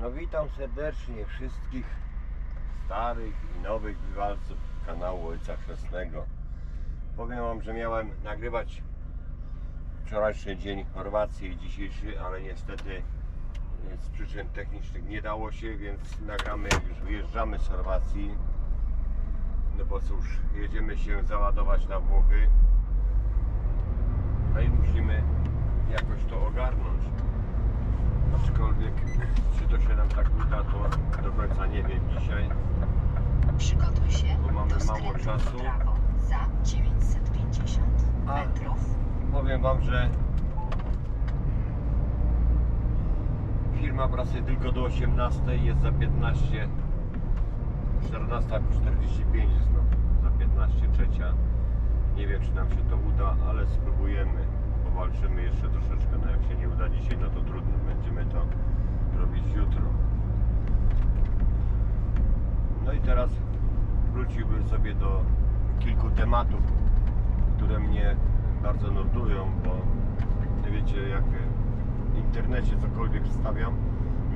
No witam serdecznie wszystkich starych i nowych bywalców kanału Ojca Chrzestnego. Powiem Wam, że miałem nagrywać wczorajszy dzień Chorwacji i dzisiejszy, ale niestety e, z przyczyn technicznych nie dało się, więc nagramy, już wyjeżdżamy z Chorwacji. No bo cóż, jedziemy się załadować na Włochy. No i musimy jakoś to ogarnąć. Aczkolwiek, czy to się nam tak uda, to do końca nie wiem dzisiaj. Przygotuj się Bo mamy do mało czasu. prawo za 950 A. metrów. Powiem Wam, że firma pracuje tylko do 18, jest za 15, 14.45 jest no, za 15 trzecia. Nie wiem, czy nam się to uda, ale spróbujemy. Powalczymy jeszcze troszeczkę. No jak się nie uda dzisiaj, no to trudno. Będziemy to robić jutro. No i teraz wróciłbym sobie do kilku tematów, które mnie bardzo nurtują, bo wiecie, jak w internecie cokolwiek wstawiam,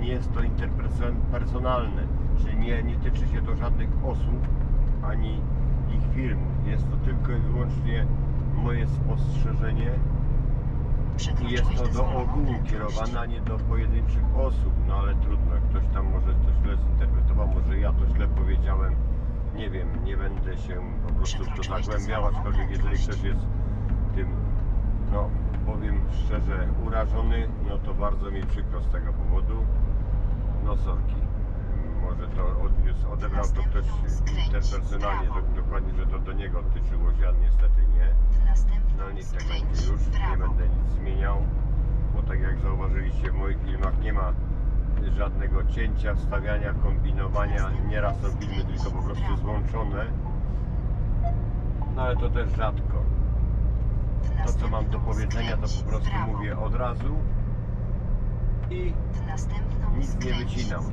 nie jest to interpersonalne, czyli nie, nie tyczy się to żadnych osób ani ich firm. Jest to tylko i wyłącznie moje spostrzeżenie i jest to do ogółu kierowane, a nie do pojedynczych osób. No ale trudno, ktoś tam może to źle zinterpretował, może ja to źle powiedziałem. Nie wiem, nie będę się po prostu w to Przekroczyłeś zagłębiał, dozwoloną aczkolwiek jeżeli prędkość. ktoś jest tym, no powiem szczerze, urażony, no to bardzo mi przykro z tego powodu. No sorki. Odniósł, odebrał to ktoś interpersonalnie, do, dokładnie, że to do niego tyczyło się, a niestety nie. No nic będzie już, nie będę nic zmieniał, bo tak jak zauważyliście w moich filmach nie ma żadnego cięcia, wstawiania, kombinowania, nieraz filmy tylko po prostu złączone, no ale to też rzadko. To co mam do powiedzenia to po prostu mówię od razu i Nic nie wycinam.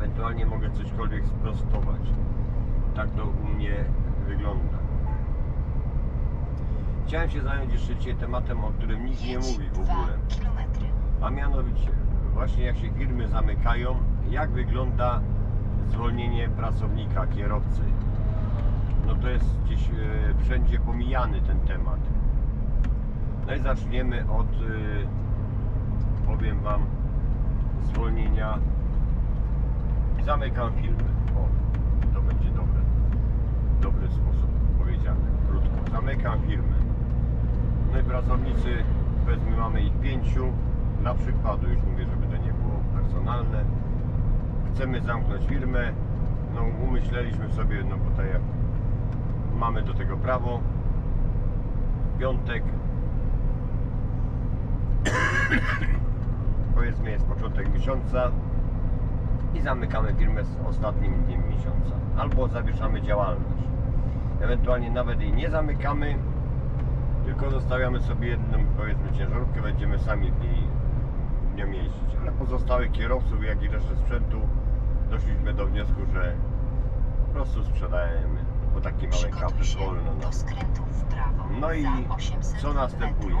Ewentualnie mogę cośkolwiek sprostować. Tak to u mnie wygląda. Chciałem się zająć jeszcze dzisiaj tematem, o którym nikt nie mówi w ogóle. A mianowicie, właśnie jak się firmy zamykają, jak wygląda zwolnienie pracownika, kierowcy? No to jest gdzieś e, wszędzie pomijany ten temat. No i zaczniemy od, e, powiem Wam, zwolnienia. Zamykam filmy. O, to będzie dobry, dobry sposób powiedziane, krótko. Zamykam firmy. No i pracownicy, powiedzmy mamy ich pięciu, dla przykładu już mówię, żeby to nie było personalne. Chcemy zamknąć firmę, no umyśleliśmy sobie, no bo tak jak mamy do tego prawo. Piątek, powiedzmy jest początek miesiąca i zamykamy firmę z ostatnim dniem miesiąca. Albo zawieszamy działalność. Ewentualnie nawet jej nie zamykamy, tylko zostawiamy sobie jedną, powiedzmy, ciężarówkę, będziemy sami w niej w nią jeździć. Ale pozostałych kierowców, jak i resztę sprzętu, doszliśmy do wniosku, że po prostu sprzedajemy, bo taki mały kapel wolno. No. No i za 800 co następuje?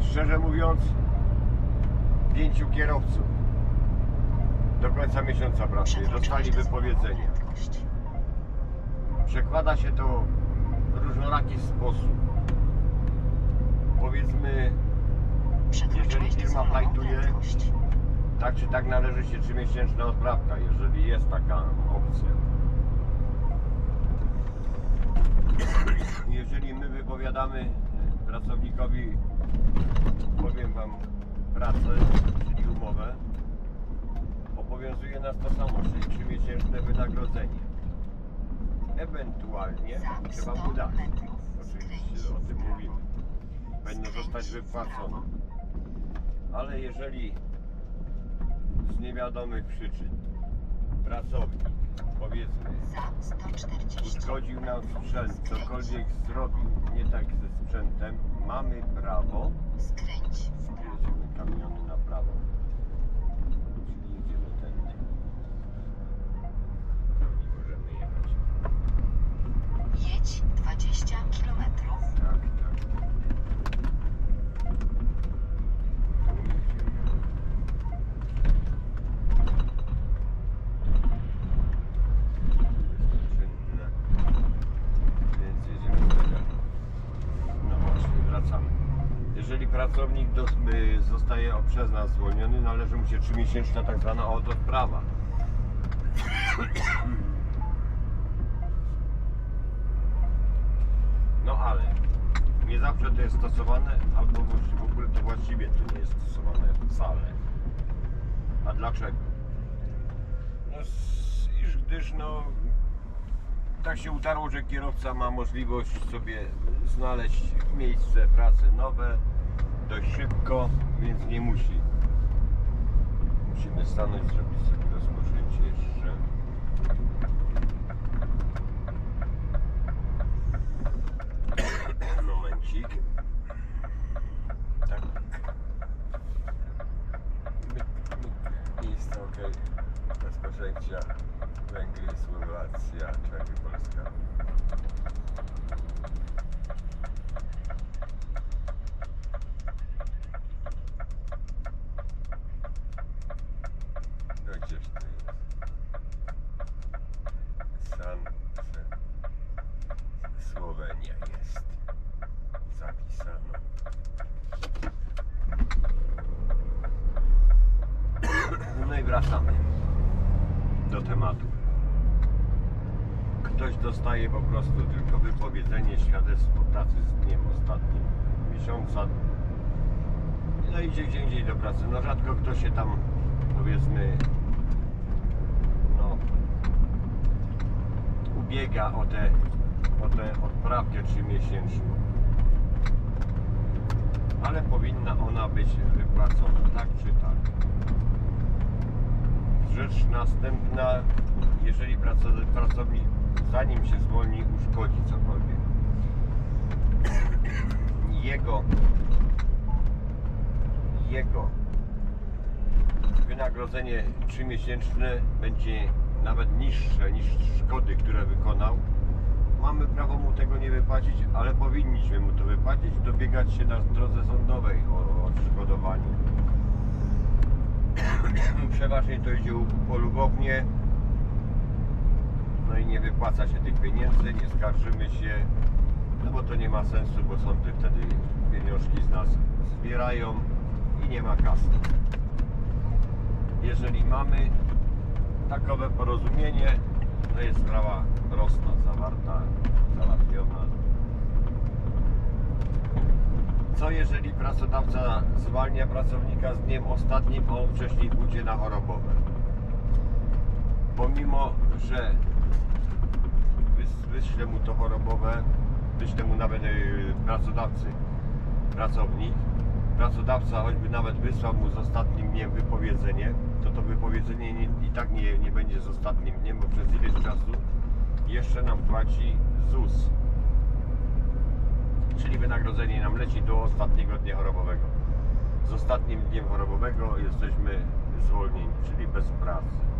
Szczerze mówiąc, pięciu kierowców do końca miesiąca pracuje, dostali wypowiedzenie. Przekłada się to w różnoraki sposób. Powiedzmy, Jeżeli firma plajtuje, tak czy tak należy się trzymiesięczna odprawka, jeżeli jest taka opcja. Jeżeli my wypowiadamy pracownikowi, powiem Wam, pracę, czyli umowę, obowiązuje nas to samo, czyli trzymiesięczne wynagrodzenie. Ewentualnie trzeba 100 mu dać. metrów Oczywiście o tym mówimy. Powinno zostać wypłacone. Ale jeżeli z niewiadomych przyczyn pracownik, powiedzmy, Za 140 uszkodził nam sprzęt, cokolwiek zrobił nie tak ze sprzętem, mamy prawo, Skręć w prawo. jedziemy kamiony na prawo, czyli jedziemy tędy. Nie możemy jechać. Jedź 20 kilometrów. Tak, tak. Tu jedziemy. Jeżeli pracownik dos, y, zostaje przez nas zwolniony, należy mu się 3-miesięczna tak zwana autosprawa. No ale nie zawsze to jest stosowane, albo w ogóle to właściwie to nie jest stosowane wcale. A dlaczego? No, iż gdyż no tak się utarło, że kierowca ma możliwość sobie znaleźć miejsce pracy nowe dość szybko, więc nie musi. Musimy stanąć, zrobić sobie rozpoczęcie jeszcze. Momencik. Tak. Miejsce ok. Rozpoczęcia. Węgry, Słowacja, Czechy, Polska. No gdzież to jest? San, San, Słowenia jest. Zapisano. No i wracamy do tematu. Ktoś dostaje po prostu tylko wypowiedzenie świadectwo pracy z dniem ostatnim miesiąca. No idzie gdzie indziej do pracy. No rzadko kto się tam powiedzmy no ubiega o tę o tę odprawkę trzymiesięczną. Ale powinna ona być wypłacona, tak czy tak. Rzecz następna, jeżeli pracownik zanim się zwolni uszkodzi cokolwiek. Jego jego wynagrodzenie trzymiesięczne będzie nawet niższe niż szkody, które wykonał. Mamy prawo mu tego nie wypłacić, ale powinniśmy mu to wypłacić dobiegać się na drodze sądowej o odszkodowanie. Przeważnie to idzie u- po lubownie. No i nie wypłaca się tych pieniędzy, nie skarżymy się, no bo to nie ma sensu, bo sądy wtedy pieniążki z nas zbierają i nie ma kasy. Jeżeli mamy takowe porozumienie, to jest sprawa prosta, zawarta, załatwiona. Co jeżeli pracodawca zwalnia pracownika z dniem ostatnim, a on wcześniej pójdzie na chorobowe? Pomimo, że wyśle mu to chorobowe, wyśle mu nawet yy, pracodawcy pracownik, pracodawca choćby nawet wysłał mu z ostatnim dniem wypowiedzenie, to to wypowiedzenie nie, i tak nie, nie będzie z ostatnim dniem, bo przez ileś czasu jeszcze nam płaci ZUS czyli wynagrodzenie nam leci do ostatniego dnia chorobowego. Z ostatnim dniem chorobowego jesteśmy zwolnieni, czyli bez pracy.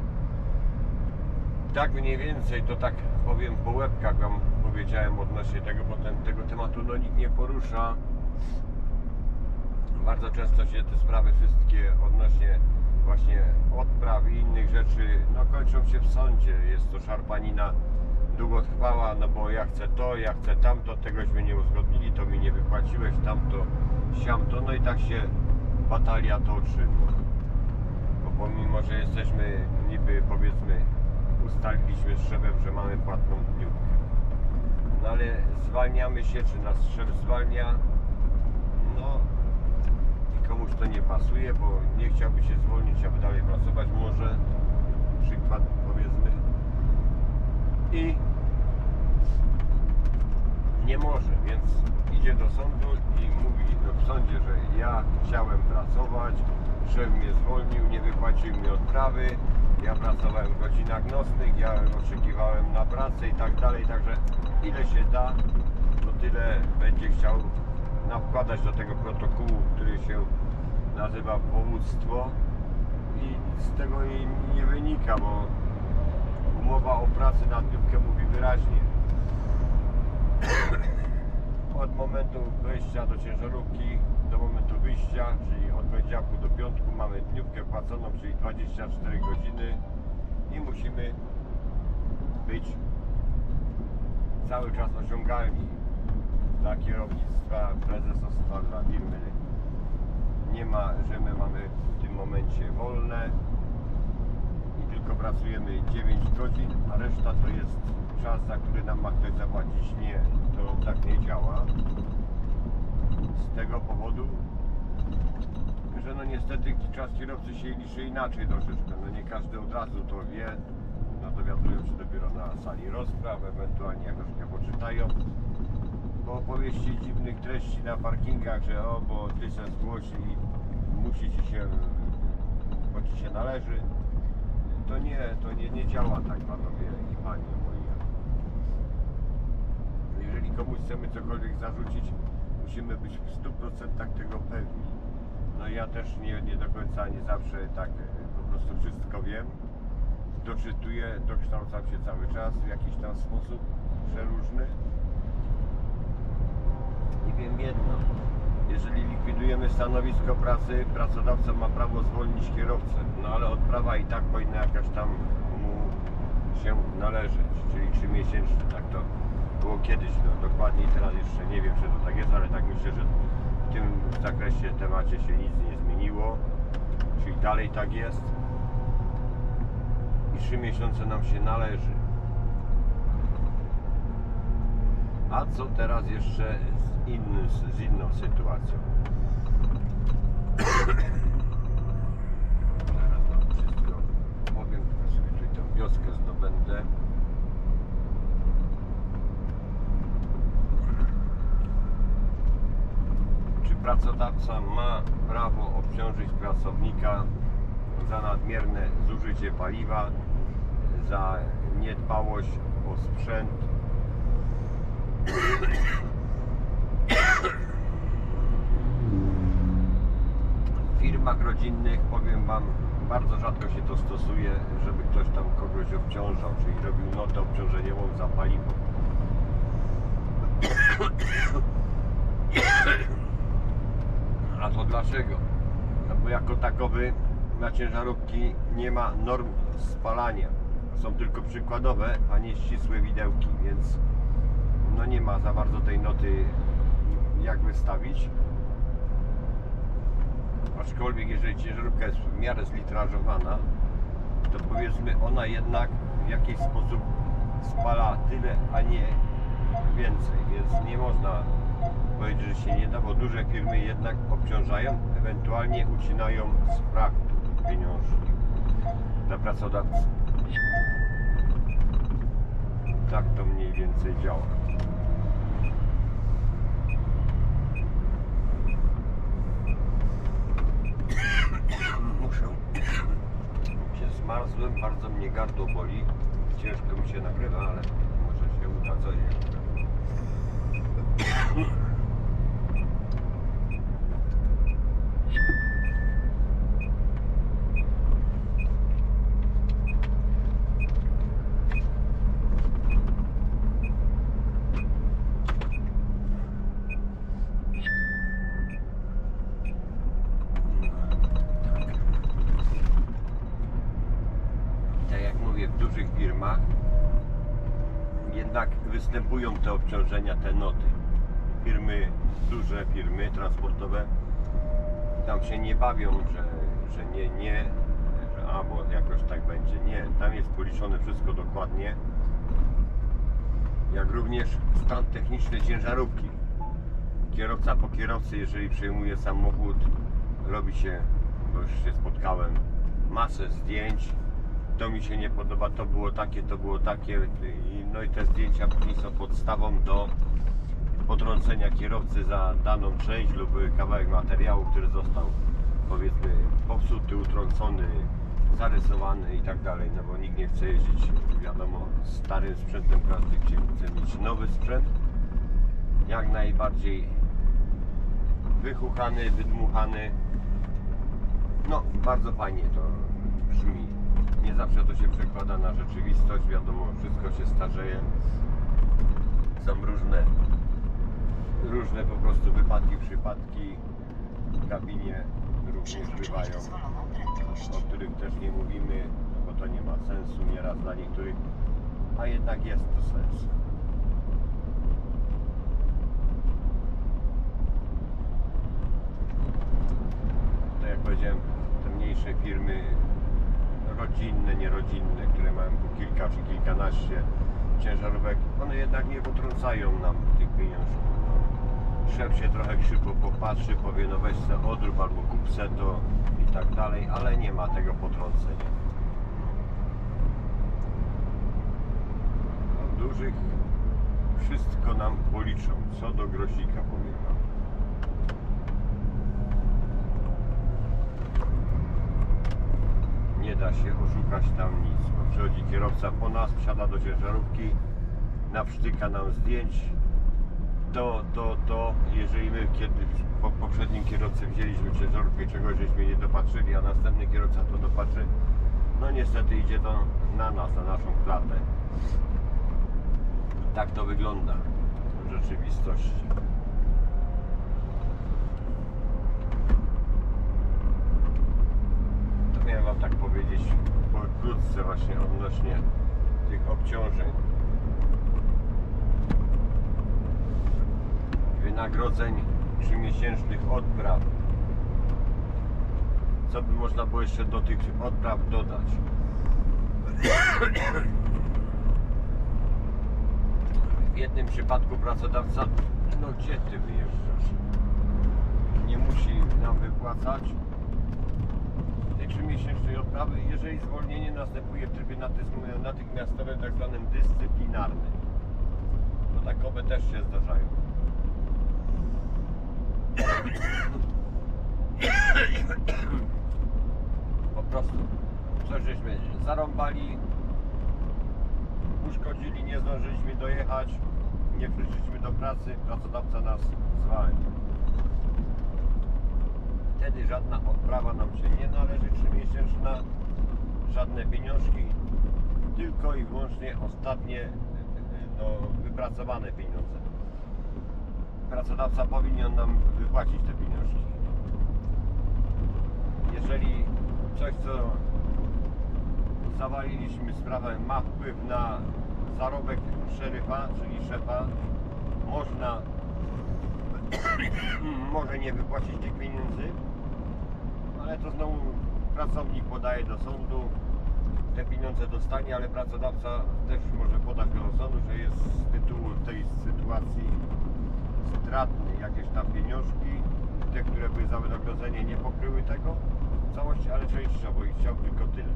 Tak mniej więcej, to tak powiem po łebkach Wam powiedziałem odnośnie tego, bo ten, tego tematu no, nikt nie porusza. Bardzo często się te sprawy wszystkie odnośnie właśnie odpraw i innych rzeczy no, kończą się w sądzie. Jest to szarpanina długotrwała, no bo ja chcę to, ja chcę tamto, tegośmy nie uzgodnili, to mi nie wypłaciłeś, tamto, siamto, no i tak się batalia toczy. Bo pomimo, że jesteśmy niby powiedzmy ustaliliśmy z szefem, że mamy płatną dniówkę. No ale zwalniamy się, czy nas szef zwalnia, no i komuś to nie pasuje, bo nie chciałby się zwolnić, aby dalej pracować. Może, przykład powiedzmy, i nie może, więc idzie do sądu i mówi w sądzie, że ja chciałem pracować, szef mnie zwolnił, nie wypłacił mi odprawy, ja pracowałem w godzinach nocnych, ja oczekiwałem na pracę i tak dalej, także ile się da, to tyle będzie chciał nakładać do tego protokołu, który się nazywa powództwo. I z tego nie wynika, bo umowa o pracy na dniówkę mówi wyraźnie. Od momentu wejścia do ciężarówki do momentu wyjścia, czyli od poniedziałku do piątku mamy dniówkę płaconą, czyli 24 godziny i musimy być cały czas osiągalni dla kierownictwa, prezesostwa, dla firmy nie ma, że my mamy w tym momencie wolne i tylko pracujemy 9 godzin, a reszta to jest czas, za który nam ma ktoś zapłacić. Nie, to tak nie działa. Z tego powodu, że no niestety czas kierowcy się liczy inaczej troszeczkę. No nie każdy od razu to wie. No dowiadują się dopiero na sali rozpraw, ewentualnie jak troszkę poczytają. Bo opowieści dziwnych treści na parkingach, że o, bo ty się zgłoś i musi ci się, bo ci się należy. To nie, to nie, nie działa tak panowie i panie moi. Jeżeli komuś chcemy cokolwiek zarzucić, musimy być w 100% tego pewni. No ja też nie, nie do końca, nie zawsze tak e, po prostu wszystko wiem. Doczytuję, dokształcam się cały czas w jakiś tam sposób przeróżny. I wiem jedno, jeżeli likwidujemy stanowisko pracy, pracodawca ma prawo zwolnić kierowcę, no ale odprawa i tak powinna jakaś tam mu się należeć, czyli 3 miesięczne, tak to było kiedyś, no dokładniej teraz jeszcze nie wiem, czy to myślę, że w tym zakresie, temacie się nic nie zmieniło, czyli dalej tak jest i 3 miesiące nam się należy. A co teraz jeszcze z, inny, z inną sytuacją? Zaraz wam wszystko powiem, tylko sobie tutaj tę wioskę zdobędę. Czy pracodawca ma prawo obciążyć pracownika za nadmierne zużycie paliwa, za niedbałość o sprzęt, W firmach rodzinnych powiem Wam, bardzo rzadko się to stosuje, żeby ktoś tam kogoś obciążał, czyli robił notę obciążeniową za paliwo. A to dlaczego? No bo jako takowy na ciężarówki nie ma norm spalania. Są tylko przykładowe, a nie ścisłe widełki, więc no nie ma za bardzo tej noty jak wystawić. Aczkolwiek jeżeli ciężarówka jest w miarę zlitrażowana, to powiedzmy ona jednak w jakiś sposób spala tyle, a nie więcej, więc nie można powiedzieć, że się nie da, bo duże firmy jednak obciążają, ewentualnie ucinają z fraktur pieniążki dla pracodawcy. Tak to mniej więcej działa. Muszę. Się zmarzłem, bardzo mnie gardło boli. Ciężko mi się nagrywa, ale może się uda jeszcze. tak jak mówię, w dużych firmach jednak występują te obciążenia, te noty. Firmy, duże firmy transportowe tam się nie bawią, że, że nie, nie, że a, bo jakoś tak będzie. Nie, tam jest policzone wszystko dokładnie. Jak również stan techniczny ciężarówki. Kierowca po kierowcy, jeżeli przejmuje samochód, robi się, bo już się spotkałem, masę zdjęć, to mi się nie podoba, to było takie, to było takie. No i te zdjęcia później są podstawą do potrącenia kierowcy za daną część lub kawałek materiału, który został powiedzmy popsuty, utrącony, zarysowany i tak dalej, no bo nikt nie chce jeździć, wiadomo, starym sprzętem, każdy chce mieć nowy sprzęt, jak najbardziej wychuchany, wydmuchany, no bardzo fajnie to brzmi. Nie zawsze to się przekłada na rzeczywistość, wiadomo, wszystko się starzeje. Są różne, różne po prostu wypadki, przypadki w kabinie również bywają, o których też nie mówimy, bo to nie ma sensu nieraz dla niektórych, a jednak jest to sens. powiedziałem, te mniejsze firmy rodzinne, nierodzinne, które mają po kilka czy kilkanaście ciężarówek, one jednak nie potrącają nam tych pieniążków. No. Szef się trochę krzywo popatrzy, powie no weź se odrób albo kup se to i tak dalej, ale nie ma tego potrącenia. No, dużych wszystko nam policzą, co do grosika powiem. Nie da się oszukać tam nic, bo przychodzi kierowca po nas, wsiada do ciężarówki, nawsztyka nam zdjęć, to, to, to, jeżeli my kiedyś po poprzednim kierowcy wzięliśmy ciężarówkę, czegoś żeśmy nie dopatrzyli, a następny kierowca to dopatrzy, no niestety idzie to na nas, na naszą klatę. Tak to wygląda w rzeczywistości. Tak powiedzieć pokrótce właśnie odnośnie tych obciążeń. Wynagrodzeń trzymiesięcznych odpraw. Co by można było jeszcze do tych odpraw dodać? W jednym przypadku pracodawca, no gdzie ty wyjeżdżasz? Nie musi nam wypłacać tej trzymiesięcznej odprawy, jeżeli zwolnienie następuje w trybie natychmiastowym, tak zwanym dyscyplinarnym. Bo takowe też się zdarzają. Po prostu coś żeśmy zarąbali, uszkodzili, nie zdążyliśmy dojechać, nie przyszliśmy do pracy, pracodawca nas zwalnia. Wtedy żadna odprawa nam się nie należy trzymiesięczna, żadne pieniążki, tylko i wyłącznie ostatnie no, wypracowane pieniądze. Pracodawca powinien nam wypłacić te pieniążki. Jeżeli coś, co zawaliliśmy sprawę, ma wpływ na zarobek szeryfa, czyli szefa, można może nie wypłacić tych pieniędzy, ale to znowu pracownik podaje do sądu, te pieniądze dostanie, ale pracodawca też może podać do sądu, że jest z tytułu tej sytuacji stratny jakieś tam pieniążki, te, które były za wynagrodzenie nie pokryły tego całości, ale częściowo i chciał tylko tyle.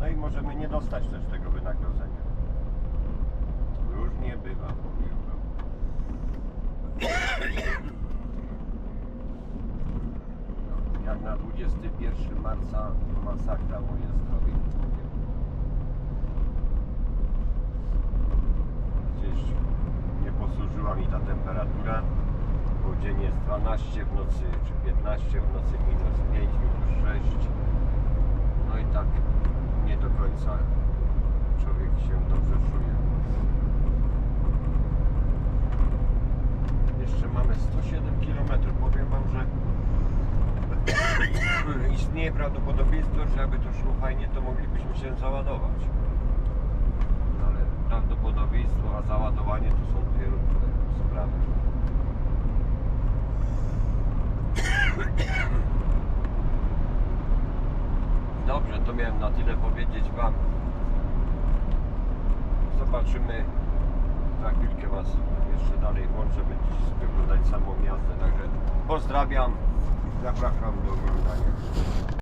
No i możemy nie dostać też tego wynagrodzenia. Różnie bywa, powiem jak na 21 marca masakra moje zdrowie. Gdzieś nie posłużyła mi ta temperatura, bo dzień jest 12 w nocy, czy 15 w nocy, minus 5, minus 6. No i tak nie do końca człowiek się dobrze czuje. Jeszcze mamy 107 km. Powiem Wam, że istnieje prawdopodobieństwo, że aby to szło fajnie, to moglibyśmy się załadować. No ale prawdopodobieństwo, a załadowanie to są dwie różne sprawy. Dobrze, to miałem na tyle powiedzieć Wam. Zobaczymy. Za chwilkę Was jeszcze dalej włączę, będziecie oglądać samą jazdę. Także pozdrawiam i zapraszam do oglądania.